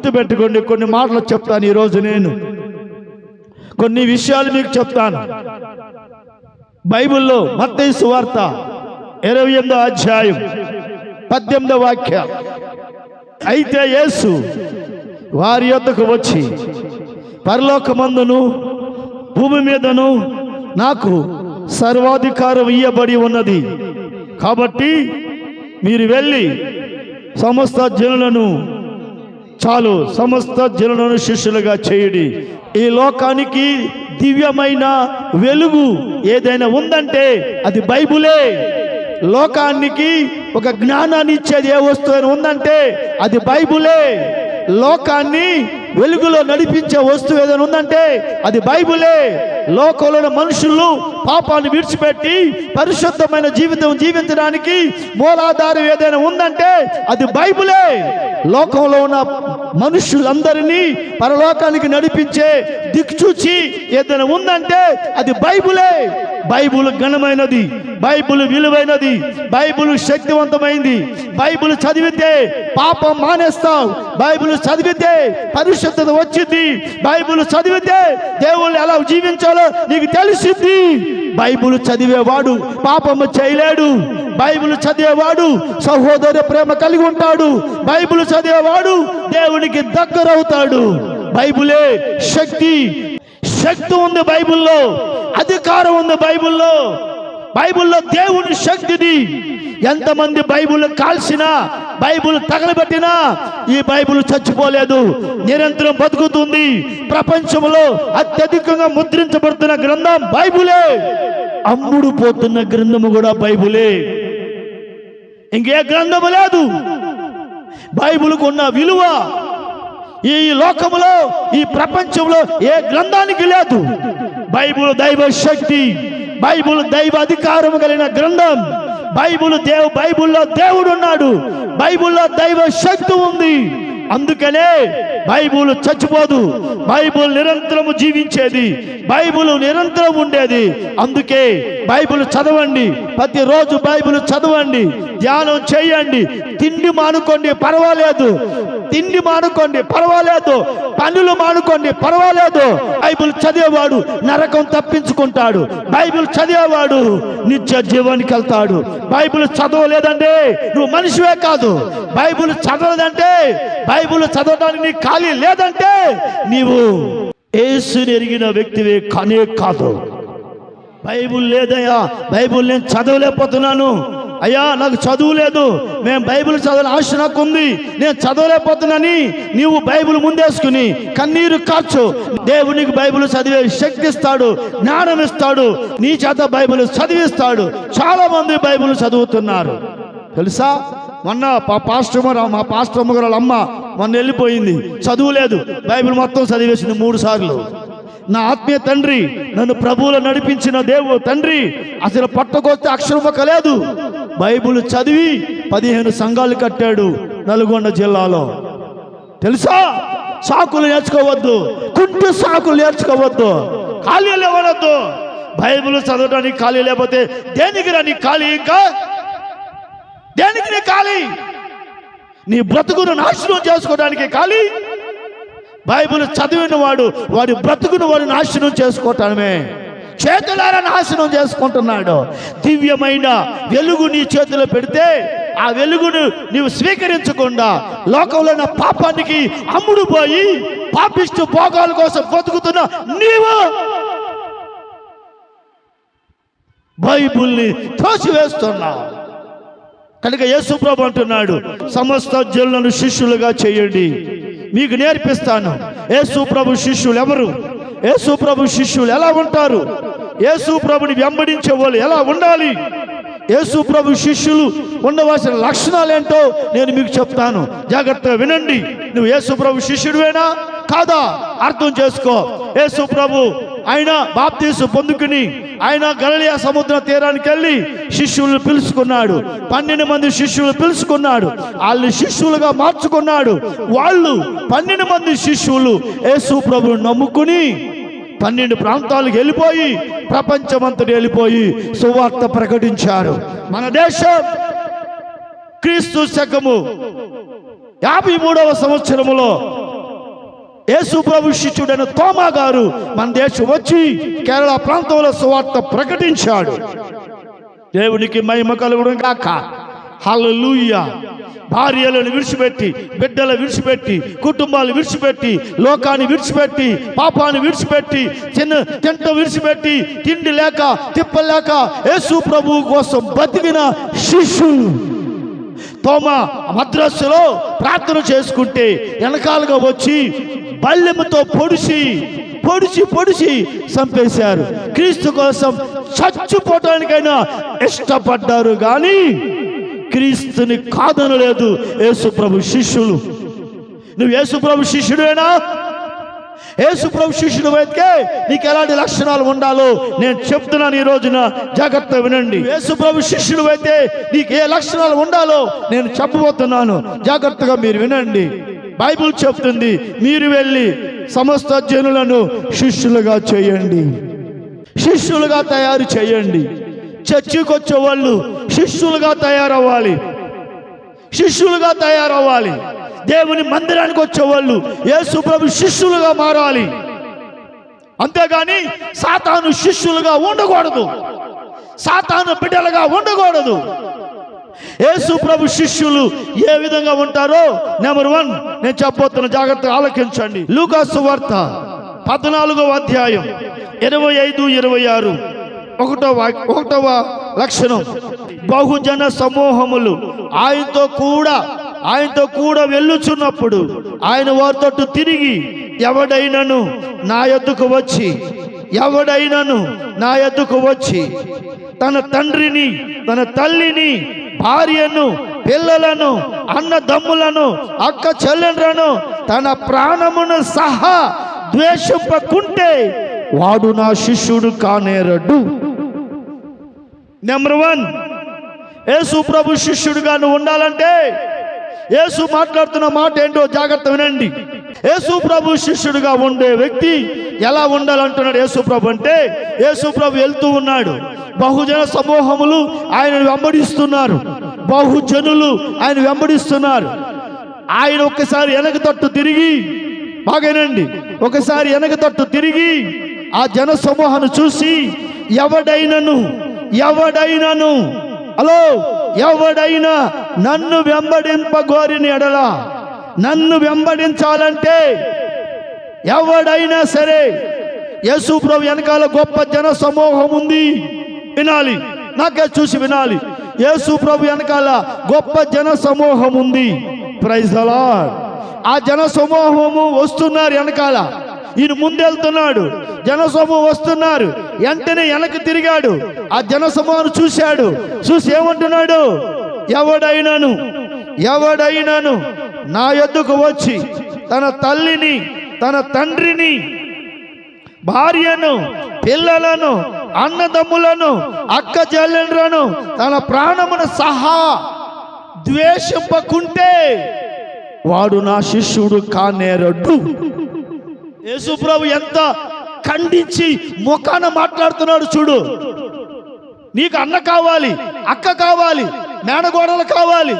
గుర్తుపెట్టుకోండి కొన్ని మాటలు చెప్తాను ఈరోజు నేను. కొన్ని విషయాలు మీకు చెప్తాను. బైబిల్లో మత్తయి సువార్త ఇరవై ఎనిమిదో అధ్యాయం పద్దెనిమిదో వాక్య. అయితే యేసు వారి యొద్దకు వచ్చి పరలోకమందును భూమి మీదను నాకు సర్వాధికారం ఇయ్యబడి ఉన్నది. కాబట్టి మీరు వెళ్ళి సమస్త జనులను చాలు సమస్త జనులను శిష్యులుగా చేయుడి. ఈ లోకానికి దివ్యమైన వెలుగు ఏదైనా ఉందంటే అది బైబులే. లోకానికి ఒక జ్ఞానాన్ని ఇచ్చేది ఏ వస్తువు ఉందంటే అది బైబులే. లోకాన్ని వెలుగులో నడిపించే వస్తువు ఏదైనా ఉందంటే అది బైబులే. లోకంలో ఉన్న మనుషులు పాపాన్ని విడిచిపెట్టి పరిశుద్ధమైన జీవితం జీవించడానికి మూలాధారం ఏదైనా ఉందంటే అది బైబులే. లోకంలో ఉన్న మనుషులందరినీ పరలోకానికి నడిపించే దిక్చూచి ఏదైనా ఉందంటే అది బైబులే. బైబుల్ ఘనమైనది బైబుల్ విలువైనది బైబుల్ శక్తివంతమైంది. బైబుల్ చదివితే పాపం మానేస్తావు. బైబుల్ చదివితే పరిశుద్ధత వచ్చింది. బైబుల్ చదివితే దేవుళ్ళు ఎలా జీవించాలో నీకు తెలిసింది. బైబుల్ చదివేవాడు పాపము చేయలేడు. బైబిల్ చదివేవాడు సహోదర ప్రేమ కలిగి ఉంటాడు. బైబిల్ చదివేవాడు దేవునికి దగ్గరవుతాడు. బైబులే శక్తి శక్తి ఉంది బైబిల్లో అధికారం ఉంది బైబిల్లో. బైబిల్లో దేవుని శక్తిది ఎంతమంది బైబుల్ కాల్సినా బైబిల్ తగలబెట్టినా ఈ బైబిల్ చచ్చిపోలేదు. నిరంతరం బతుకుతుంది. ప్రపంచంలో అత్యధికంగా ముద్రించబడుతున్న గ్రంథం బైబిలే. అమ్ముడు పోతున్న గ్రంథము కూడా బైబులే. ఇంకే గ్రంథము లేదు. బైబుల్కు ఉన్న విలువ ఈ లోకములో ఈ ప్రపంచంలో ఏ గ్రంథానికి లేదు. బైబుల్ దైవ శక్తి బైబుల్ దైవ అధికారం కలిగిన గ్రంథం. బైబుల్ దేవు బైబుల్లో దేవుడు ఉన్నాడు. బైబుల్లో దైవ శక్తి ఉంది. అందుకనే బైబుల్ చచ్చిపోదు. బైబుల్ నిరంతరము జీవించేది. బైబుల్ నిరంతరం ఉండేది. అందుకే బైబిల్ చదవండి. ప్రతిరోజు బైబిల్ చదవండి. ధ్యానం చేయండి. తిండి మానుకోండి పర్వాలేదు. తిండి మానుకోండి పర్వాలేదు. పనులు మానుకోండి పర్వాలేదు. బైబిల్ చదివేవాడు నరకం తప్పించుకుంటాడు. బైబిల్ చదివేవాడు నిత్య జీవానికి వెళ్తాడు. బైబిల్ చదవలేదంటే నువ్వు మనిషివే కాదు. బైబిల్ చదవలేదంటే బైబిల్ చదవడానికి నీకు ఖాళీ లేదంటే నీవు ఏసుని ఎరిగిన వ్యక్తివే కానే కాదు. బైబుల్ లేదయ్యా బైబుల్ నేను చదవలేకపోతున్నాను. అయ్యా నాకు చదువు లేదు. మేము బైబిల్ చదవాలని ఆశ నాకు ఉంది నేను చదవలేకపోతున్నాని. నీవు బైబిల్ ముందేసుకుని కన్నీరు కాచు. దేవునికి బైబిల్ చదివే శక్తి ఇస్తాడు జ్ఞానం ఇస్తాడు. నీ చేత బైబిల్ చదివిస్తాడు. చాలా మంది బైబిల్ చదువుతున్నారు. తెలుసా? మొన్న పాస్టర్ మా పాస్టర్ అమ్మ గారు అమ్మ మొన్న వెళ్ళిపోయింది. చదువు లేదు. బైబిల్ మొత్తం చదివేసింది మూడు సార్లు. నా ఆత్మీయ తండ్రి నన్ను ప్రభువులు నడిపించిన దేవు తండ్రి అసలు పట్టకొస్తే అక్షరమొక్క లేదు. బైబిల్ చదివి పదిహేను సంఘాలు కట్టాడు నల్గొండ జిల్లాలో. తెలుసా? సాకులు నేర్చుకోవద్దు. కుట్టు సాకులు నేర్చుకోవద్దు. ఖాళీ లేవనొద్దు. బైబిల్ చదవడానికి ఖాళీ లేకపోతే దేనికి రా నీ ఖాళీ ఇంకా? దేనికి నీ ఖాళీ? నీ బ్రతుకును నాశనం చేసుకోవడానికి ఖాళీ బైబిల్ చదివిన వాడు వాడి బ్రతుకును వాడు నాశనం చేసుకోవటమే. చేతులారా నాశనం చేసుకుంటున్నాడు. దివ్యమైన వెలుగు నీ చేతిలో పెడితే ఆ వెలుగును నీవు స్వీకరించకుండా లోకంలో ఉన్న పాపానికి అమ్ముడు పోయి పాపిస్తూ భోగాల కోసం బతుకుతున్న నీవు బైబుల్ని తోసివేస్తున్నావు. కనుక యేసుప్రభు అంటున్నాడు సమస్త జనులను శిష్యులుగా చేయండి. మీకు నేర్పిస్తాను. యేసుప్రభు శిష్యులు ఎవరు యేసుప్రభు శిష్యులు ఎలా ఉంటారు? యేసుప్రభుని వెంబడించే వాళ్ళు ఎలా ఉండాలి? యేసుప్రభు శిష్యులు ఉండవలసిన లక్షణాలు ఏంటో నేను మీకు చెప్తాను. జాగ్రత్తగా వినండి. నువ్వు యేసుప్రభు శిష్యుడివేనా? కాదా? అర్థం చేసుకో. యేసుప్రభు ఆయన బాప్తీసు పొందుకుని ఆయన గలలియా సముద్ర తీరానికి వెళ్ళి శిష్యులను పిలుచుకున్నాడు. పన్నెండు మంది శిష్యులు పిలుచుకున్నాడు. వాళ్ళని శిష్యులుగా మార్చుకున్నాడు. వాళ్ళు పన్నెండు మంది శిష్యులు యేసు ప్రభుని నమ్ముకుని పన్నెండు ప్రాంతాలకు వెళ్ళిపోయి ప్రపంచమంతటి వెళ్ళిపోయి సువార్త ప్రకటించారు. మన దేశం క్రీస్తు శకము యాభై మూడవ సంవత్సరములో యేసుప్రభు శిష్యుడైన తోమా గారు మన దేశం వచ్చి కేరళ ప్రాంతంలో సువార్త ప్రకటించాడు. దేవునికి మహిమ కలుగుడు కాక హల్లెలూయా. భార్యలను విడిచిపెట్టి బిడ్డలు విడిచిపెట్టి కుటుంబాలు విడిచిపెట్టి లోకాన్ని విడిచిపెట్టి పాపాన్ని విడిచిపెట్టి చిన్న తింట విడిచిపెట్టి తిండి లేక తిప్పలేక యేసు ప్రభువు కోసం బతికిన శిష్యులు. తోమ మద్రాసులో ప్రార్థన చేసుకుంటే వెనకాలుగా వచ్చి బల్లెముతో పొడిచి పొడిచి పొడిచి చంపేశారు. క్రీస్తు కోసం చచ్చిపోవటానికైనా ఇష్టపడ్డారు కానీ క్రీస్తుని కాదనలేదు. యేసుప్రభు శిష్యులు. నువ్వు యేసుప్రభు శిష్యుడేనా? యేసుప్రభు శిష్యుడు అయితే నీకు ఎలాంటి లక్షణాలు ఉండాలో నేను చెప్తున్నాను ఈ రోజున. జాగ్రత్త వినండి. యేసుప్రభు శిష్యుడు అయితే నీకు ఏ లక్షణాలు ఉండాలో నేను చెప్పబోతున్నాను. జాగ్రత్తగా మీరు వినండి. బైబిల్ చెప్తుంది మీరు వెళ్ళి సమస్త జనులను శిష్యులుగా చేయండి. శిష్యులుగా తయారు చేయండి. చర్చికి వచ్చే వాళ్ళు శిష్యులుగా తయారవ్వాలి. శిష్యులుగా తయారవ్వాలి. దేవుని మందిరానికి వచ్చేవాళ్ళు. యేసుప్రభు శిష్యులుగా మారాలి. అంతేగాని సాతాను శిష్యులుగా ఉండకూడదు. సాతాను బిడ్డలుగా ఉండకూడదు. యేసు ప్రభు శిష్యులు ఏ విధంగా ఉంటారో నెంబర్ వన్ నేను చెప్పబోతున్న జాగ్రత్తగా ఆలోకించండి. లూకాసు వార్త పద్నాలుగవ అధ్యాయం ఇరవై ఐదు ఇరవై ఆరు. ఒకటవ ఒకటవ లక్షణం. బహుజన సమూహములు ఆయనతో కూడా ఆయనతో కూడా వెళ్ళుచున్నప్పుడు ఆయన వారితో తిరిగి ఎవడైనను నా ఎద్దుకు వచ్చి ఎవడైనను నా ఎద్దుకు వచ్చి తన తండ్రిని తన తల్లిని భార్యను పిల్లలను అన్నదమ్ములను అక్క చెల్లెండ్రను తన ప్రాణమును సహా ద్వేషింపకుంటే వాడు నా శిష్యుడు కానేరడు. నెంబర్ వన్ యేసు ప్రభు శిష్యుడుగాను నువ్వు ఉండాలంటే యేసు మాట్లాడుతున్న మాట ఏంటో జాగ్రత్త వినండి. యేసు ప్రభు శిష్యుడిగా ఉండే వ్యక్తి ఎలా ఉండాలంటున్నాడు యేసు ప్రభు అంటే యేసు ప్రభు వెళ్తూ ఉన్నాడు. బహుజన సమూహములు ఆయన వెంబడిస్తున్నారు. బహుజనులు ఆయన వెంబడిస్తున్నారు. ఆయన ఒక్కసారి వెనక తట్టు తిరిగి బాగానండి ఒకసారి వెనక తట్టు తిరిగి ఆ జన సమూహాన్ని చూసి ఎవడైనను ఎవడైనను హలో ఎవడైనా నన్ను వెంబడింపగోరిన ఎడల నన్ను వెంబడించాలంటే ఎవడైనా సరే యేసు ప్రభు వెనకాల గొప్ప జన సమూహం ఉంది. వినాలి. నాకే చూసి వినాలి. యేసు ప్రభు వెనకాల గొప్ప జన సమూహం ఉంది. ప్రైజ్ అలా ఆ జన సమూహము వస్తున్నారు వెనకాల. ఈయన ముందెళ్తున్నాడు. జనసమూహం వస్తున్నారు. వెంటనే వెనక్కి తిరిగాడు. ఆ జనసమూహాన్ని చూశాడు. చూసి ఏమంటున్నాడు? ఎవడైనాను? ఎవడైనాను? నా యొద్దకు వచ్చి తన తల్లిని తన తండ్రిని భార్యను పిల్లలను అన్నదమ్ములను అక్క చెల్లెండ్రను తన ప్రాణమును సహా ద్వేషింపకుంటే వాడు నా శిష్యుడు కానేరడు. యేసుప్రభు ఎంత ఖండించి ముఖాన మాట్లాడుతున్నాడు చూడు. నీకు అన్న కావాలి అక్క కావాలి మేనగోడలు కావాలి.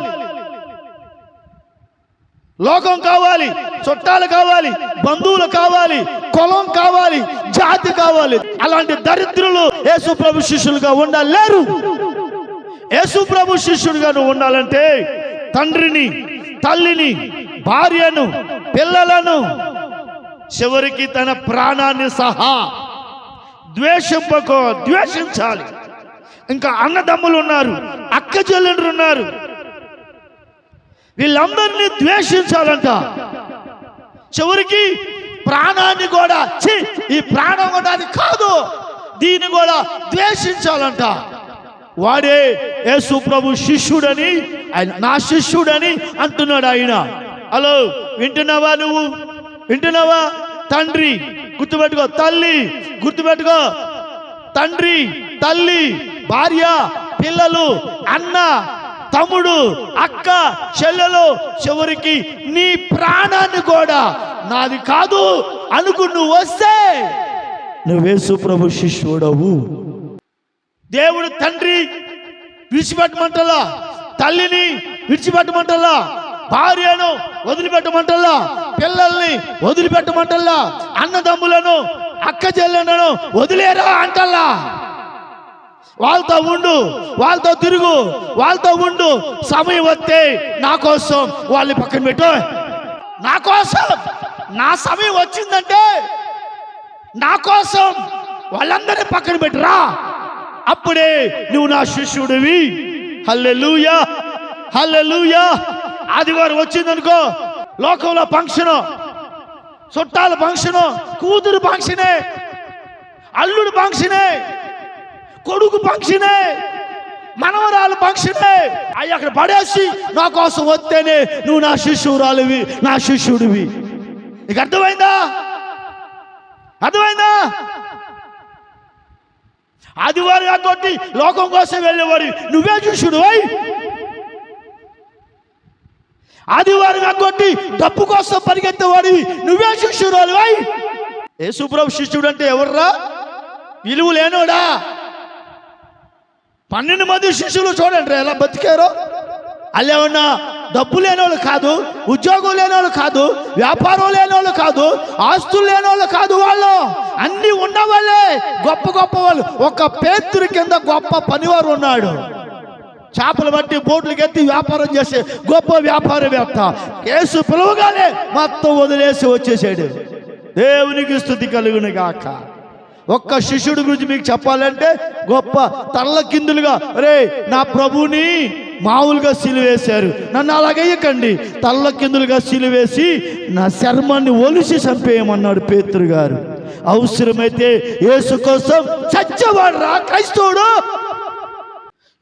లోకం కావాలి చుట్టాలు కావాలి బంధువులు కావాలి కులం కావాలి జాతి కావాలి. అలాంటి దరిద్రులు యేసు ప్రభు శిష్యులుగా ఉండలేరు. లేరు యేసు ప్రభు శిష్యుడిగా నువ్వు ఉండాలంటే తండ్రిని తల్లిని భార్యను పిల్లలను చివరికి తన ప్రాణాన్ని సహా ద్వేషింపకో ద్వేషించాలి. ఇంకా అన్నదమ్ములు ఉన్నారు అక్క చెల్లెండ్రు ఉన్నారు వీళ్ళందరినీ ద్వేషించాలంట. చివరికి ప్రాణాన్ని కూడా ఛీ, ఈ ప్రాణం కూడా అది కాదు. దీన్ని కూడా ద్వేషించాలంట. వాడే యేసు ప్రభు శిష్యుడని ఆయన నా శిష్యుడని అంటున్నాడు ఆయన. హలో వింటున్నావా నువ్వు? వింటున్నావా? తండ్రి గుర్తుపెట్టుకో తల్లి గుర్తుపెట్టుకో. తండ్రి తల్లి భార్య పిల్లలు అన్న తమ్ముడు అక్క చెల్లెలు చివరికి నీ ప్రాణాన్ని కూడా. నాది కాదు అనుకు నువ్వు వస్తే నువ్వేసు ప్రభు శిష్యుడవు. దేవుడు తండ్రి విడిచిపెట్టమంటలా తల్లిని విడిచిపెట్టమంటలా భార్యను వదిలిపెట్టమంటల్లా పిల్లల్ని వదిలిపెట్టమంటల్లా అన్నదమ్ములను అక్క చెల్లెలను వదిలేరా అంటల్లా వాళ్ళతో ఉండు వాళ్ళతో తిరుగు వాళ్ళతో ఉండు. సమయం వస్తే నా కోసం వాళ్ళని పక్కన పెట్టు. నా కోసం నా సమయం వచ్చిందంటే నా కోసం వాళ్ళందరినీ పక్కన పెట్టురా. అప్పుడే నువ్వు నా శిష్యుడివి. హల్లెలూయా హల్లెలూయా. ఆదివారం వచ్చిందనుకో లోకంలో ఫంక్షను చుట్టాల ఫంక్షను కూతురు ఫంక్షనే అల్లుడు ఫంక్షనే. కొడుకు ఫంక్షనే మనవరాలు ఫంక్షనే అవి అక్కడ పడేసి నా కోసం వస్తేనే నువ్వు నా శిష్యురాలివి నా శిష్యుడివి. నీకు అర్థమైందా? అర్థమైందా? ఆదివారం తోటి లోకం కోసం వెళ్ళేవాడు నువ్వే శిష్యుడు అయి ఆదివారం తోటి డబ్బు కోసం పరిగెత్తేవాడివి నువ్వే శిష్యురాలు అయి యేసుప్రభు శిష్యుడు అంటే ఎవర్రా? విలువ లేనోడా? పన్నెండు మంది శిష్యులు చూడండి ఎలా బతికారో. అల్లేమన్నా డబ్బు లేనోళ్ళు కాదు ఉద్యోగం లేనోళ్ళు కాదు వ్యాపారం లేనోళ్ళు కాదు ఆస్తులు లేనోళ్ళు కాదు వాళ్ళు. అన్ని ఉన్నవాళ్ళే గొప్ప గొప్ప వాళ్ళు. ఒక పేతురు కింద గొప్ప పనివారు ఉన్నాడు. చేపలు బట్టి బోట్లు ఎత్తి వ్యాపారం చేసే గొప్ప వ్యాపారవేత్త. కేసు పిలువగానే మొత్తం వదిలేసి వచ్చేసాడు. దేవునికి స్థుతి కలుగును గాక ఒక్క శిష్యుడి గురించి మీకు చెప్పాలంటే గొప్ప తల్ల కిందులుగా రే నా ప్రభుని మామూలుగా సిలువేశారు. నన్ను అలాగేయకండి తల్ల కిందులుగా సిలువేసి నా చర్మాన్ని ఒలిసి చంపేయమన్నాడు పేతురు గారు. అవసరమైతే యేసు కోసం చచ్చేవాడు రా క్రైస్తవుడు.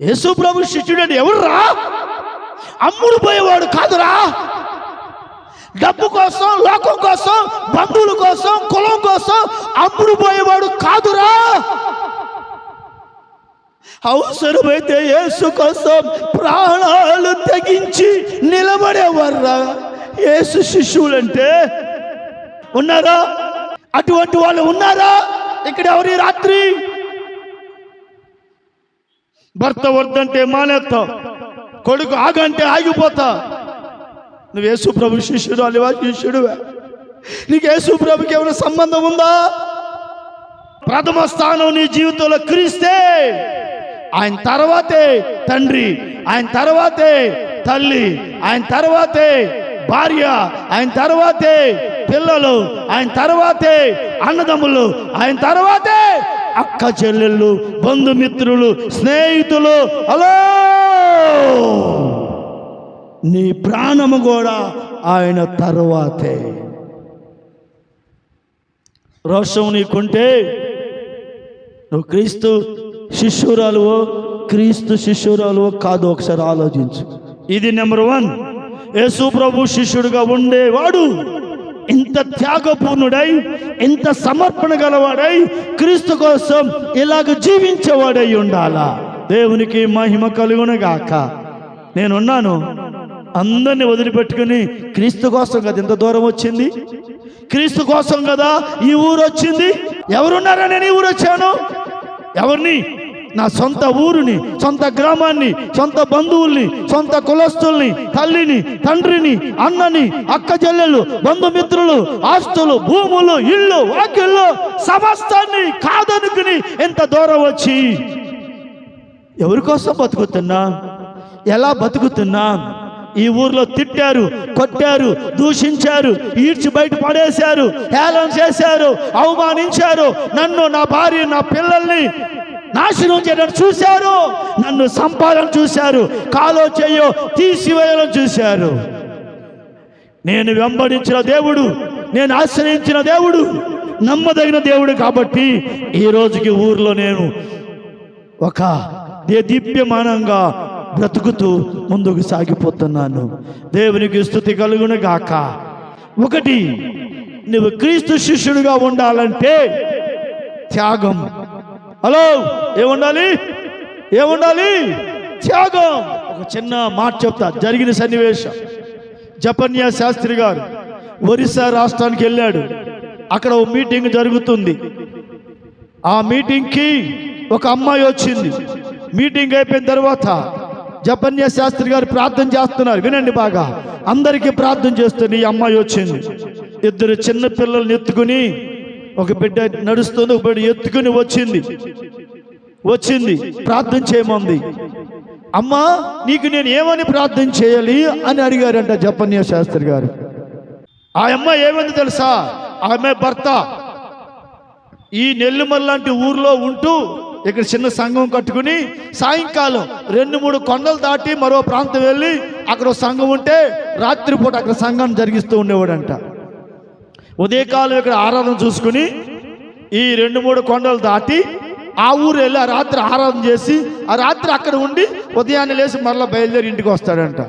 యేసు ప్రభు శిష్యుడు ఎవర్రా అమ్ముడు పోయేవాడు కాదురా. డబ్బు కోసం లోకం కోసం బంధువుల కోసం కులం కోసం అమ్ముడు పోయేవాడు కాదురా. అవసరమైతే యేసు కోసం ప్రాణాలు తెగించి నిలబడేవర్రా. యేసు శిష్యులంటే ఉన్నారా? అటువంటి వాళ్ళు ఉన్నారా? ఇక్కడ ఎవరి రాత్రి? భర్త వద్దంటే మానేస్తాం కొడుకు ఆగంటే ఆగిపోతా. నువ్వు యేసు ప్రభు శిష్యుడు అలివా శిష్యుడువే. నీకు యేసు ప్రభుకి ఏమైనా సంబంధం ఉందా? ప్రథమ స్థానం నీ జీవితంలో క్రీస్తే. ఆయన తర్వాతే తండ్రి ఆయన తర్వాతే తల్లి ఆయన తర్వాతే భార్య ఆయన తర్వాతే పిల్లలు ఆయన తర్వాతే అన్నదమ్ములు ఆయన తర్వాతే అక్క చెల్లెళ్ళు బంధుమిత్రులు స్నేహితులు. హలో! నీ ప్రాణము కూడా ఆయన తర్వాతే. రోషం నీకుంటే నువ్వు క్రీస్తు శిష్యురాలువో క్రీస్తు శిష్యురాలువో కాదు ఒకసారి ఆలోచించు. ఇది నెంబర్ వన్. యేసు ప్రభు శిష్యుడిగా ఉండేవాడు. ఇంత త్యాగపూర్ణుడై ఇంత సమర్పణ గలవాడై క్రీస్తు కోసం ఇలాగ జీవించేవాడై ఉండాలా? దేవునికి మహిమ కలుగునగాక నేనున్నాను. అందరిని వదిలిపెట్టుకుని క్రీస్తు కోసం కదా ఇంత దూరం వచ్చింది? క్రీస్తు కోసం కదా ఈ ఊరు వచ్చింది? ఎవరున్నారా నేను ఈ ఊరు వచ్చాను? ఎవరిని? నా సొంత ఊరిని సొంత గ్రామాన్ని సొంత బంధువుల్ని సొంత కులస్తుల్ని తల్లిని తండ్రిని అన్నని అక్క చెల్లెలు బంధుమిత్రులు ఆస్తులు భూములు ఇళ్ళు వాకిళ్ళు సమస్తాన్ని కాదనుకుని ఎంత దూరం వచ్చి ఎవరి కోసం బతుకుతున్నా? ఎలా బతుకుతున్నా? ఈ ఊర్లో తిట్టారు కొట్టారు దూషించారు ఈడ్చి బయట పడేశారు హేళన చేశారు అవమానించారు. నన్ను నా భార్య నా పిల్లల్ని నాశనం చేయడం చూశారు. నన్ను సంపాదన చూశారు. కాలో చేయో తీసివేయడం చూశారు. నేను వెంబడించిన దేవుడు నేను ఆశ్రయించిన దేవుడు నమ్మదగిన దేవుడు కాబట్టి ఈ రోజుకి ఊర్లో నేను ఒక దే- దీప్యమానంగా బ్రతుకుతూ ముందుకు సాగిపోతున్నాను. దేవునికి స్థుతి కలుగును గాక. ఒకటి నువ్వు క్రీస్తు శిష్యుడిగా ఉండాలంటే త్యాగం. హలో ఏముండాలి? ఏముండాలి? త్యాగం. ఒక చిన్న మాట చెప్తా. జరిగిన సన్నివేశం. జపన్యా శాస్త్రి గారు ఒరిస్సా రాష్ట్రానికి వెళ్ళాడు. అక్కడ ఓ మీటింగ్ జరుగుతుంది. ఆ మీటింగ్కి ఒక అమ్మాయి వచ్చింది. మీటింగ్ అయిపోయిన తర్వాత జపన్య శాస్త్రి గారు ప్రార్థన చేస్తున్నారు. వినండి బాగా. అందరికీ ప్రార్థన చేస్తుంది ఈ అమ్మాయి వచ్చింది. ఇద్దరు చిన్న పిల్లల్ని ఎత్తుకుని ఒక బిడ్డ నడుస్తుంది ఒక బిడ్డ ఎత్తుకుని వచ్చింది. వచ్చింది. ప్రార్థన చేయమంది. అమ్మా నీకు నేను ఏమని ప్రార్థన చేయాలి అని అడిగారంట జపన్య శాస్త్రి గారు. ఆ అమ్మాయి ఏమైంది తెలుసా? ఆమె భర్త ఈ నెల్లిమల్ లాంటి ఊర్లో ఉంటూ ఇక్కడ చిన్న సంఘం కట్టుకుని సాయంకాలం రెండు మూడు కొండలు దాటి మరో ప్రాంతం వెళ్ళి అక్కడ సంఘం ఉంటే రాత్రిపూట అక్కడ సంఘం జరిగిస్తూ ఉండేవాడంట. ఉదయకాలం ఇక్కడ ఆరాధన చూసుకుని ఈ రెండు మూడు కొండలు దాటి ఆ ఊరు వెళ్ళి ఆ రాత్రి ఆరాధన చేసి ఆ రాత్రి అక్కడ ఉండి ఉదయాన్నే లేచి మరలా బయలుదేరి ఇంటికి వస్తాడంట.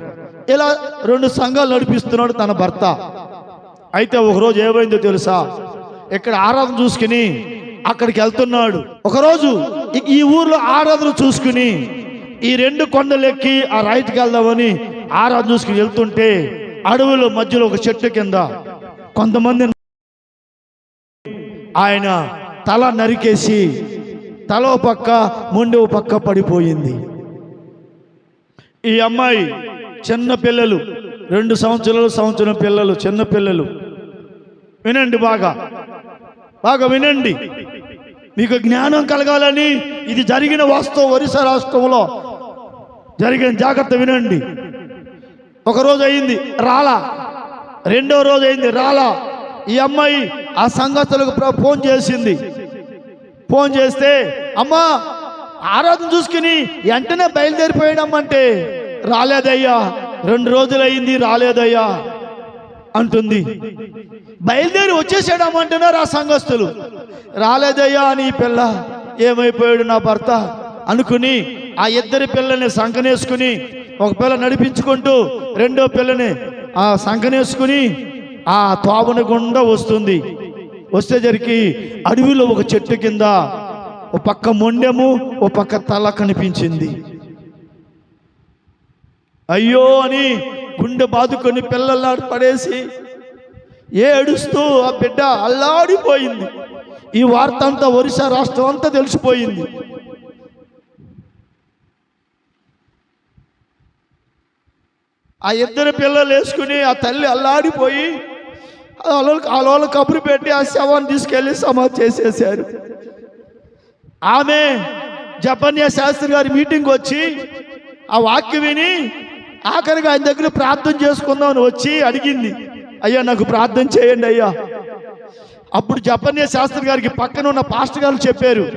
ఇలా రెండు సంఘాలు నడిపిస్తున్నాడు తన భర్త. అయితే ఒకరోజు ఏమైందో తెలుసా? ఇక్కడ ఆరాధన చూసుకుని అక్కడికి వెళ్తున్నాడు. ఒకరోజు ఈ- ఊర్లో ఆరాధన చూసుకుని ఈ రెండు కొండలు ఎక్కి ఆ రైట్కి వెళ్దామని ఆరాధన చూసుకుని వెళ్తుంటే అడవుల మధ్యలో ఒక చెట్టు కింద కొంతమంది ఆయన తల నరికేసి తల పక్క మొండి పక్క పడిపోయింది. ఈ అమ్మాయి చిన్న పిల్లలు రెండు సంవత్సరాలు సంవత్సరం పిల్లలు చిన్న పిల్లలు. వినండి బాగా. బాగా వినండి. మీకు జ్ఞానం కలగాలని ఇది జరిగిన వాస్తవం ఒరిస్సా రాష్ట్రంలో జరిగిన జాగ్రత్త వినండి. ఒక రోజు అయింది రాలా. రెండో రోజు అయింది రాలా. ఈ అమ్మాయి ఆ సంగతులకు ఫోన్ చేసింది. ఫోన్ చేస్తే అమ్మా ఆరాధన చూసుకుని వెంటనే బయలుదేరిపోయాడమ్మంటే రాలేదయ్యా. రెండు రోజులు అయింది రాలేదయ్యా. అంటుంది. బయలుదేరి వచ్చేసాడమ్మంటున్నారు ఆ సంఘస్థులు. రాలేదయ్యా అని పిల్ల ఏమైపోయాడు నా భర్త అనుకుని ఆ ఇద్దరి పిల్లల్ని సంకనేసుకుని ఒక పిల్ల నడిపించుకుంటూ రెండో పిల్లని ఆ సంకనేసుకుని ఆ తోవన గుండా వస్తుంది. వస్తే జరిగి అడవిలో ఒక చెట్టు కింద ఒక పక్క మొండెము ఒక పక్క తల కనిపించింది. అయ్యో అని గుండె బాదుకొని పిల్లలాడు పడేసి ఏడుస్తూ ఆ బిడ్డ అల్లాడిపోయింది. ఈ వార్త అంతా ఒరిస్సా రాష్ట్రం అంతా తెలిసిపోయింది. ఆ ఇద్దరు పిల్లలు వేసుకుని ఆ తల్లి అల్లాడిపోయి అలవాళ్ళు కబురు పెట్టి ఆ శవాన్ని తీసుకెళ్ళి సమాధి చేసేసారు ఆమె జపన్య శాస్త్రి గారి మీటింగ్ వచ్చి ఆ వాక్యం విని ఆఖరిగా ఆయన దగ్గర ప్రార్థన చేసుకుందామని వచ్చి అడిగింది. అయ్యా నాకు ప్రార్థన చేయండి అయ్యా. అప్పుడు జపన్య శాస్త్రి గారికి పక్కన ఉన్న పాస్టర్ గారు చెప్పారు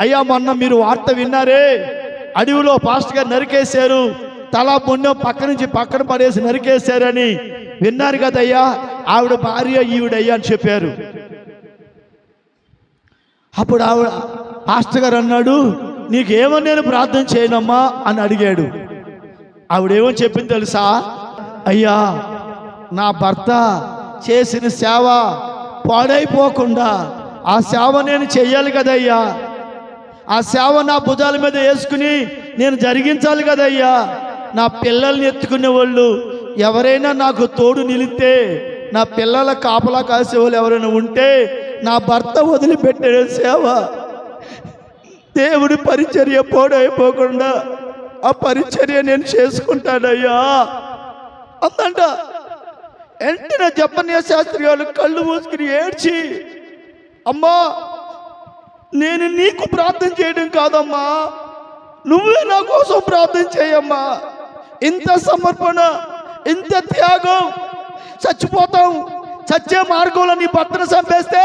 అయ్యా మొన్న మీరు వార్త విన్నారే? అడవిలో పాస్టర్ గారు నరికేశారు. తల మొన్న పక్క నుంచి పక్కన పడేసి నరికేశారని విన్నారు కదయ్యా. ఆవిడ భార్య ఈవిడయ్యా అని చెప్పారు. అప్పుడు ఆవిడ పాస్టర్ గారు అన్నాడు నీకేమని నేను ప్రార్థన చేయనమ్మా అని అడిగాడు. ఆవిడేమో చెప్పింది తెలుసా? అయ్యా నా భర్త చేసిన సేవ పాడైపోకుండా ఆ సేవ నేను చెయ్యాలి కదయ్యా. ఆ సేవ నా భుజాల మీద వేసుకుని నేను జరిగించాలి కదయ్యా. నా పిల్లల్ని ఎత్తుకునే వాళ్ళు ఎవరైనా నాకు తోడు నిలిస్తే నా పిల్లల కాపలా కాసే వాళ్ళు ఎవరైనా ఉంటే నా భర్త వదిలిపెట్టే సేవ దేవుడి పరిచర్య పోడైపోకుండా ఆ పరిచర్య నేను చేసుకుంటానయ్యా. అందంట వెంటనే జపనీయ శాస్త్రి గారు కళ్ళు మూసుకుని ఏడ్చి అమ్మా నేను నీకు ప్రార్థన చేయడం కాదమ్మా. నువ్వే నా కోసం ప్రార్థన చేయమ్మా. ఇంత సమర్పణ ఇంత త్యాగం చచ్చిపోతాం చచ్చే మార్గంలో నీ భర్తను చంపేస్తే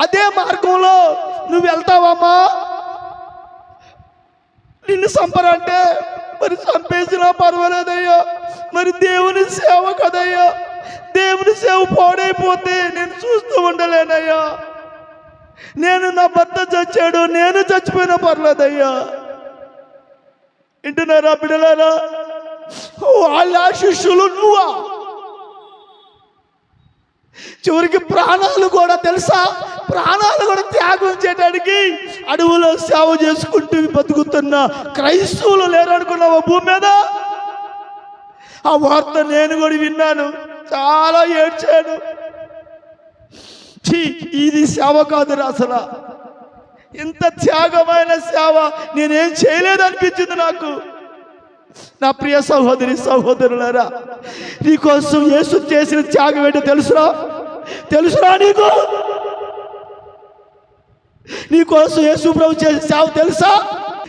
అదే మార్గంలో నువ్వు వెళ్తావమ్మా. నిన్ను చంపరంటే మరి చంపేసినా పర్వాలేదయ్యా. మరి దేవుని సేవ కదయ్యా. దేవుని సేవ పాడైపోతే నేను చూస్తూ ఉండలేనయ్యా. నేను నా భర్త చచ్చాడు నేను చచ్చిపోయినా పర్లేదయ్యా వింటున్నారా బిడ్డలారా? వాళ్ళ శిష్యులు నువ్వా? చివరికి ప్రాణాలు కూడా తెలుసా? ప్రాణాలు కూడా త్యాగం చేయడానికి అడవులో సేవ చేసుకుంటూ బతుకుతున్న క్రైస్తవులు లేరనుకున్నావా భూమి మీద? ఆ వార్త నేను కూడా విన్నాను. చాలా ఏడ్చాను. ఛీ, ఇది సేవ కాదురా అసలు. ఇంత త్యాగమైన సేవ నేనేం చేయలేదనిపించింది నాకు. నా ప్రియ సహోదరి సహోదరులారా నీకోసం యేసు చేసిన త్యాగం ఏంటో తెలుసురా? తెలుసురా నీకు? నీకోసం యేసు ప్రభు చేసిన చావు తెలుసా?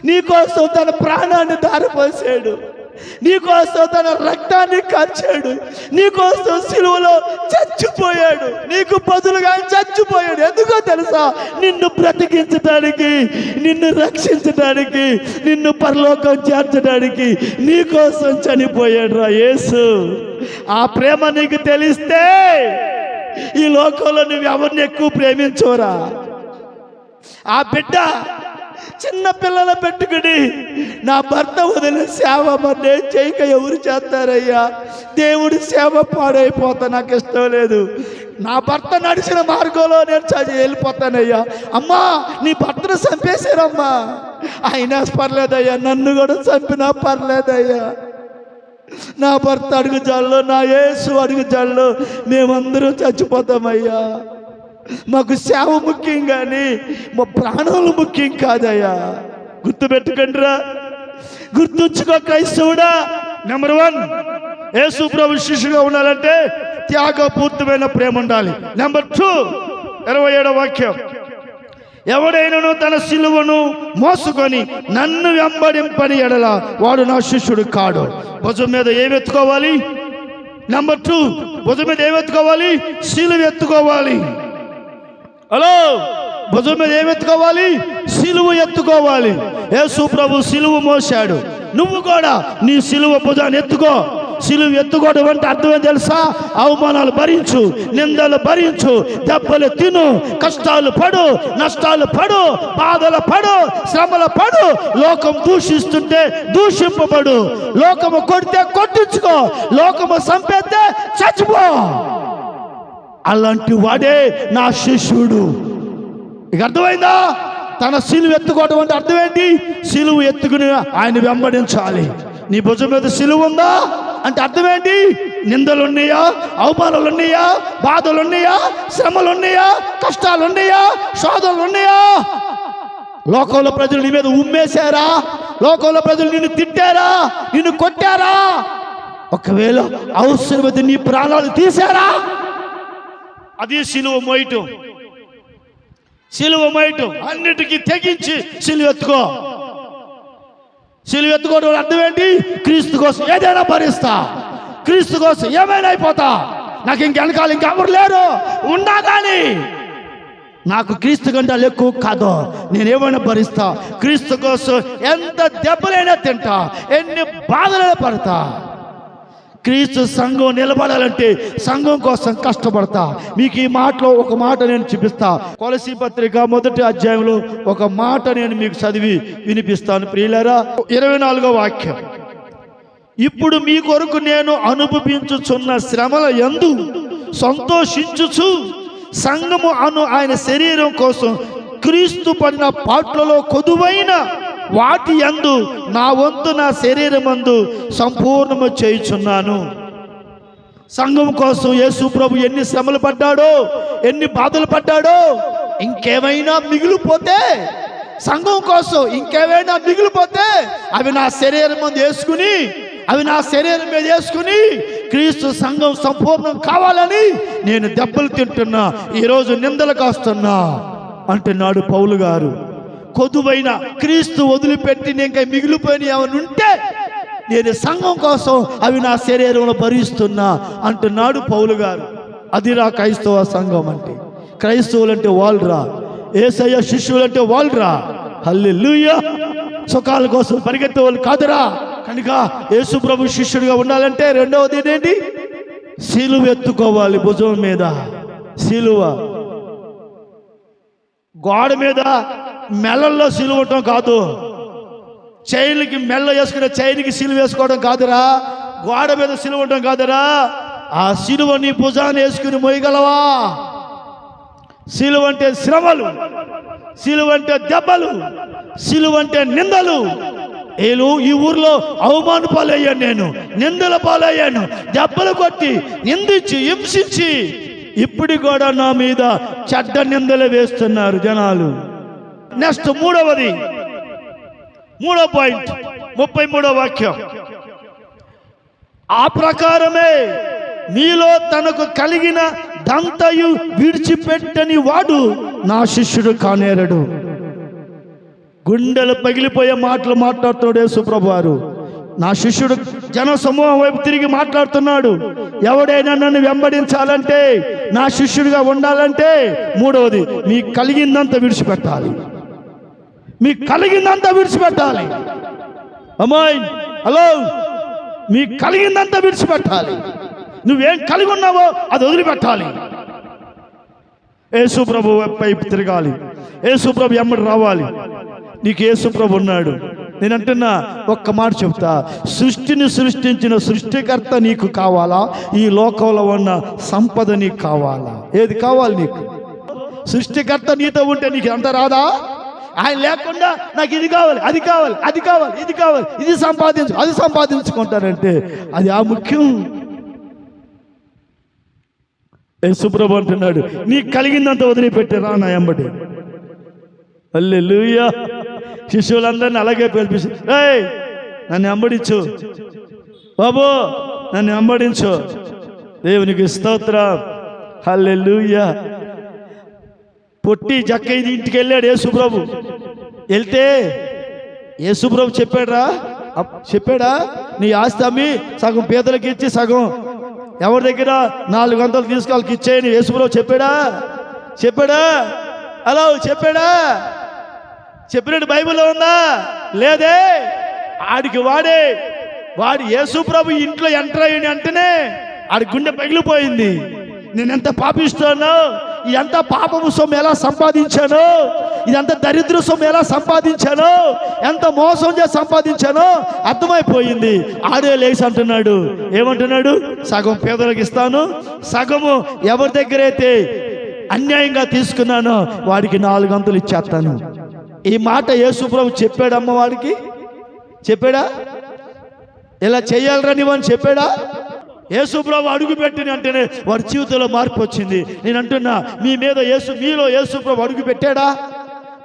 నీకోసం తన ప్రాణాన్ని దారిపోసాడు. నీకోసం తన రక్తాన్ని కార్చాడు నీకోసం సిలువలో చచ్చిపోయాడు. నీకు బదులుగా చచ్చిపోయాడు. ఎందుకో తెలుసా? నిన్ను బ్రతికించడానికి నిన్ను రక్షించడానికి నిన్ను పరలోకం చేర్చడానికి నీకోసం చనిపోయాడు రా యేసు. ఆ ప్రేమ నీకు తెలిస్తే ఈ లోకంలో నువ్వు ఎవరిని ఎక్కువ ప్రేమించవరా? ఆ బిడ్డ చిన్న పిల్లల పెట్టుకుని నా భర్త వదిలిన సేవ మరి నేను చేయక ఎవరు చేస్తారయ్యా? దేవుడి సేవ పాడైపోతా నాకు ఇష్టం లేదు. నా భర్త నడిచిన మార్గంలో నేను చదివి వెళ్ళిపోతానయ్యా. అమ్మా నీ భర్తను చంపేశారమ్మా. అయినా పర్లేదయ్యా నన్ను కూడా చంపినా పర్లేదయ్యా. నా భర్త అడుగు జాల్లో నా యేసు అడుగు జాల్లో మేమందరూ చచ్చిపోతామయ్యా. మాకు సేవ ముఖ్యం కానీ మా ప్రాణాలు ముఖ్యం కాదయ్యా. గుర్తుపెట్టుకండిరా. గుర్తుంచుకో క్రైస్తవుడా. నెంబర్ వన్ యేసు ప్రభు శిష్యుగా ఉండాలంటే త్యాగపూర్తమైన ప్రేమ ఉండాలి. నెంబర్ టూ ఇరవై ఏడవ వాక్యం. ఎవడైనను తన సిలువను మోసుకొని నన్ను వెంబడింపని ఎడల వాడు నా శిష్యుడు కాడు. భుజం మీద ఏం ఎత్తుకోవాలి? నెంబర్ టూ భుజం మీద ఏం ఎత్తుకోవాలి? సిలువ ఎత్తుకోవాలి. హలో భుజం మీద ఏం ఎత్తుకోవాలి? సిలువ ఎత్తుకోవాలి. యేసు ప్రభు సిలువ మోసాడు నువ్వు కూడా నీ సిలువ భుజాన్ని ఎత్తుకో. సిలువు ఎత్తుకోవడం అంటే అర్థమే తెలుసా? అవమానాలు భరించు నిందలు భరించు దెబ్బలు తిను కష్టాలు పడు నష్టాలు పడు బాధలు పడు శ్రమలు పడు లోకం దూషిస్తుంటే దూషింపబడు. లోకము కొడితే కొట్టించుకో. లోకము సంపేస్తే చచ్చిపో. అలాంటి వాడే నా శిష్యుడు. ఇక అర్థమైందా? తన శిలువ ఎత్తుకోవడం అంటే అర్థం ఏంటి సిలువ ఎత్తుకుని ఆయన వెంబడించాలి. నీ భుజం మీద శిలువు ఉందా? అంటే అర్థం ఏంటి నిందలు ఉన్నాయా అవమానాలు ఉన్నాయా బాధలు ఉన్నాయా లోకంలో ప్రజలు నీ మీద ఉమ్మేశారా? లోకంలో ప్రజలు నిన్ను తిట్టారా? నిన్ను కొట్టారా? ఒకవేళ అవసరమైతే నీ ప్రాణాలు తీశారా? అది సిలువ మోయటం సిలువ మోయటం అన్నిటికీ తెగించి సిలువ ఎత్తుకో. సిలువ ఎత్తుకోవడం అర్థం ఏంటి? క్రీస్తు కోసం ఏదైనా భరిస్తా. క్రీస్తు కోసం ఏమైనా అయిపోతా. నాకు ఇంక ఇంకెవరు లేరు. ఉన్నా కానీ నాకు క్రీస్తు గంటలు ఎక్కువ కాదు. నేనేమైనా భరిస్తా. క్రీస్తు కోసం ఎంత దెబ్బలైనా తింటా. ఎన్ని బాధలైనా పడతా. క్రీస్తు సంఘం నిలబడాలంటే సంఘం కోసం కష్టపడతా. మీకు ఈ మాటలో ఒక మాట నేను చూపిస్తా. కొలసి పత్రిక మొదటి అధ్యాయంలో ఒక మాట నేను మీకు చదివి వినిపిస్తాను. ప్రియులరా ఇరవై నాలుగో వాక్యం. ఇప్పుడు మీ కొరకు నేను అనుభవించుచున్న శ్రమల ఎందు సంతోషించుచు సంఘము అను ఆయన శరీరం కోసం క్రీస్తు పడిన పాటలలో కొదువైన వాటి యందు నా వంతు నా శరీరమందు సంపూర్ణము చేయుచున్నాను. సంఘం కోసం యేసు ప్రభు ఎన్ని శ్రమలు పడ్డాడో ఎన్ని బాధలు పడ్డాడో ఇంకేమైనా మిగిలిపోతే సంఘం కోసం ఇంకేమైనా మిగిలిపోతే అవి నా శరీరం ముందు వేసుకుని అవి నా శరీరం మీద వేసుకుని క్రీస్తు సంఘం సంపూర్ణం కావాలని నేను దెబ్బలు తింటున్నా ఈరోజు నిందలు కాస్తున్నా అంటున్నాడు పౌలు గారు. కొదువైన క్రీస్తు వదిలిపెట్టి నేను ఇంకా మిగిలిపోయిన ఏమైనా ఉంటే నేను సంఘం కోసం అవి నా శరీరంలో భరిస్తున్నా అంటున్నాడు పౌలు గారు. అదిరా క్రైస్తవ సంఘం అంటే. క్రైస్తవులు అంటే వాళ్ళరా ఏసయ్య శిష్యులు అంటే వాళ్ళరా హల్లెలూయా. సుఖాల కోసం పరిగెత్తే వాళ్ళు కాదురా. కనుక యేసు ప్రభు శిష్యుడిగా ఉండాలంటే రెండవది ఏంటి? శిలువ ఎత్తుకోవాలి భుజం మీద. శిలువ గోడ మీద మెల్లల్లో సిలువటం కాదు. చైన్లకి మెల్ల వేసుకునే చైన్కి సిలువ వేసుకోవడం కాదురా. గోడ మీద సిలువటం కాదురా. ఆ సిలువ నీ భుజాన్ని వేసుకుని మొయ్యగలవా? సిలువ అంటే శ్రమలు సిలువ అంటే దెబ్బలు సిలువ అంటే నిందలు. ఏలు ఈ ఊర్లో అవమాన పాలయ్యాను నేను నిందల పాలయ్యాను. దెబ్బలు కొట్టి నిందించి హింసించి ఇప్పుడు కూడా నా మీద చెడ్డ నిందలు వేస్తున్నారు జనాలు. నెక్స్ట్ మూడవది. మూడో పాయింట్ ముప్పై మూడో వాక్యం. ఆ ప్రకారమే నీలో తనకు కలిగిన దంతయు విడిచిపెట్టని వాడు నా శిష్యుడు కానేరడు. గుండెలు పగిలిపోయే మాటలు మాట్లాడుతాడు యేసుప్రభు వారు నా శిష్యుడు జన సమూహం వైపు తిరిగి మాట్లాడుతున్నాడు. ఎవడైనా నన్ను వెంబడించాలంటే నా శిష్యుడిగా ఉండాలంటే మూడవది మీకు కలిగిందంత విడిచిపెట్టాలి. మీకు కలిగిందంతా విడిచిపెట్టాలి. అమ్మాయి హలో. మీకు కలిగిందంతా విడిచిపెట్టాలి. నువ్వేం కలిగి ఉన్నావో అది వదిలిపెట్టాలి. యేసుప్రభు వైపు తిరగాలి. యేసుప్రభు ఎమ్మడి రావాలి. నీకు యేసుప్రభు ఉన్నాడు. నేను అంటున్నా ఒక్క మాట చెప్తా. సృష్టిని సృష్టించిన సృష్టికర్త నీకు కావాలా? ఈ లోకంలో ఉన్న సంపద నీకు కావాలా? ఏది కావాలి నీకు? సృష్టికర్త నీతో ఉంటే నీకు అంత రాదా? ఆయన లేకుండా నాకు ఇది కావాలి అది కావాలి అది కావాలి ఇది కావాలి ఇది సంపాదించు అది సంపాదించుకుంటానంటే అది ఆ ముఖ్యం. సుప్రభు అంటున్నాడు నీకు కలిగిందంత వదిలిపెట్టారా నా ఎంబడి అల్లెలుయ్యా శిష్యులందరినీ అలాగే పిలిపించి ఏయ్ నన్ను ఎంబడించు. బాబు నన్ను ఎంబడించు. దేవునికి స్తోత్రం. హల్లెలూయా. పొట్టి జక్కయ్య ఇంటికి వెళ్ళాడు యేసుప్రభు. వెళ్తే యేసుప్రభు చెప్పాడా చెప్పాడా? నీ ఆస్తి అమ్మి సగం పేదలకు ఇచ్చి సగం ఎవరి దగ్గర నాలుగు వందలు తీసుకెళ్ళకి ఇచ్చేయని యేసుప్రభు చెప్పాడా? చెప్పాడా? హలో చెప్పాడా? చెప్పినట్టు బైబిల్లో ఉందా? లేదే. ఆడికి వాడే వాడు యేసుప్రభు ఇంట్లో ఎంటర్ అయ్యి అంటేనే ఆడి గుండె పగిలిపోయింది. నేనెంత పాపిస్తున్నావు ఇదంతా ఎంత పాపము సొమ్ము ఎలా సంపాదించాను? ఇదంతా దరిద్ర సొమ్ము ఎలా సంపాదించాను? ఎంత మోసం చేసి సంపాదించానో అర్థమైపోయింది. ఆడే లేచి అంటున్నాడు. ఏమంటున్నాడు? సగం పేదలకు ఇస్తాను. సగము ఎవరి దగ్గర అయితే అన్యాయంగా తీసుకున్నానో వాడికి నాలుగు అంతులు ఇచ్చేస్తాను. ఈ మాట యేసుప్రభు చెప్పాడమ్మ వాడికి చెప్పాడా? ఇలా చేయాలరా నీవని చెప్పాడా? యేసుప్రభు అడుగుపెట్టిన అంటేనే వారి జీవితంలో మార్పు వచ్చింది. నేను అంటున్నా మీ మీద యేసు మీలో యేసుప్రభు అడుగు పెట్టాడా?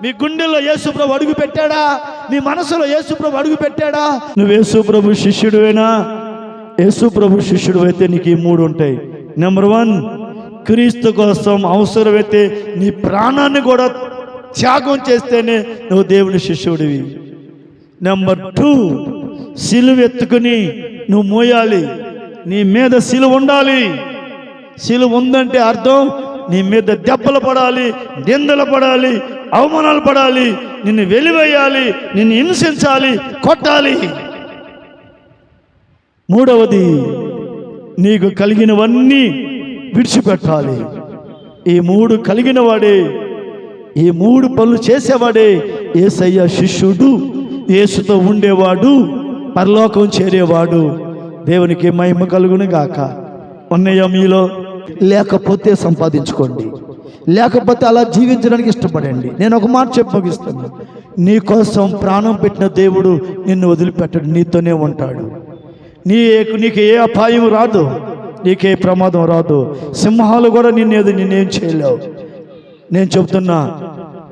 మీ గుండెల్లో యేసుప్రభు అడుగు పెట్టాడా? మీ మనసులో యేసుప్రభు అడుగు పెట్టాడా? నువ్వు యేసుప్రభు శిష్యుడువేనా? యేసుప్రభు శిష్యుడు అయితే నీకు ఈ మూడు ఉంటాయి. నెంబర్ వన్ క్రీస్తు కోసం అవసరమైతే నీ ప్రాణాన్ని కూడా త్యాగం చేస్తేనే నువ్వు దేవుని శిష్యుడివి. నెంబర్ టూ సిలువ ఎత్తుకుని నువ్వు మోయాలి. నీ మీద సిలువ ఉండాలి. సిలువ ఉందంటే అర్థం నీ మీద దెబ్బలు పడాలి నిందలు పడాలి అవమానాలు పడాలి నిన్ను వెలివేయాలి నిన్ను హింసించాలి కొట్టాలి. మూడవది నీకు కలిగినవన్నీ విడిచిపెట్టాలి. ఈ మూడు కలిగిన వాడే ఈ మూడు పనులు చేసేవాడే ఏసయ్య శిష్యుడు యేసుతో ఉండేవాడు పరలోకం చేరేవాడు. దేవునికి మహిమ కలుగును గాక. ఉన్నాయో మీలో లేకపోతే సంపాదించుకోండి. లేకపోతే అలా జీవించడానికి ఇష్టపడండి. నేను ఒక మాట చెప్పగిస్తాను నీ కోసం ప్రాణం పెట్టిన దేవుడు నిన్ను వదిలిపెట్టడు నీతోనే ఉంటాడు. నీ నీకు ఏ అపాయం రాదు నీకే ప్రమాదం రాదు. సింహాలు కూడా నిన్నేది నిన్నేం చేయలేవు. నేను చెప్తున్నా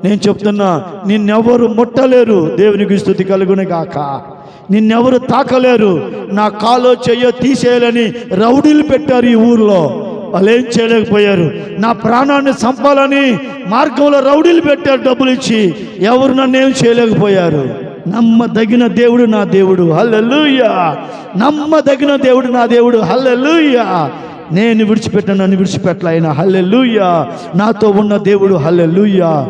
నేను చెప్తున్నా నిన్నెవరు ముట్టలేరు. దేవునికి స్థుతి కలుగునే గాక. నిన్నెవరు తాకలేరు. నా కాలో చెయ్యో తీసేయాలని రౌడీలు పెట్టారు ఈ ఊర్లో. వాళ్ళు ఏం చేయలేకపోయారు. నా ప్రాణాన్ని చంపాలని మార్గంలో రౌడీలు పెట్టారు డబ్బులు ఇచ్చి. ఎవరు నన్ను ఏం చేయలేకపోయారు? నమ్మదగిన దేవుడు నా దేవుడు. హల్లెలూయా! నమ్మదగిన దేవుడు నా దేవుడు. హల్లెలూయా! నేను విడిచిపెట్టాను నన్ను విడిచిపెట్టలైన హల్లెలూయా! నాతో ఉన్న దేవుడు. హల్లెలూయా!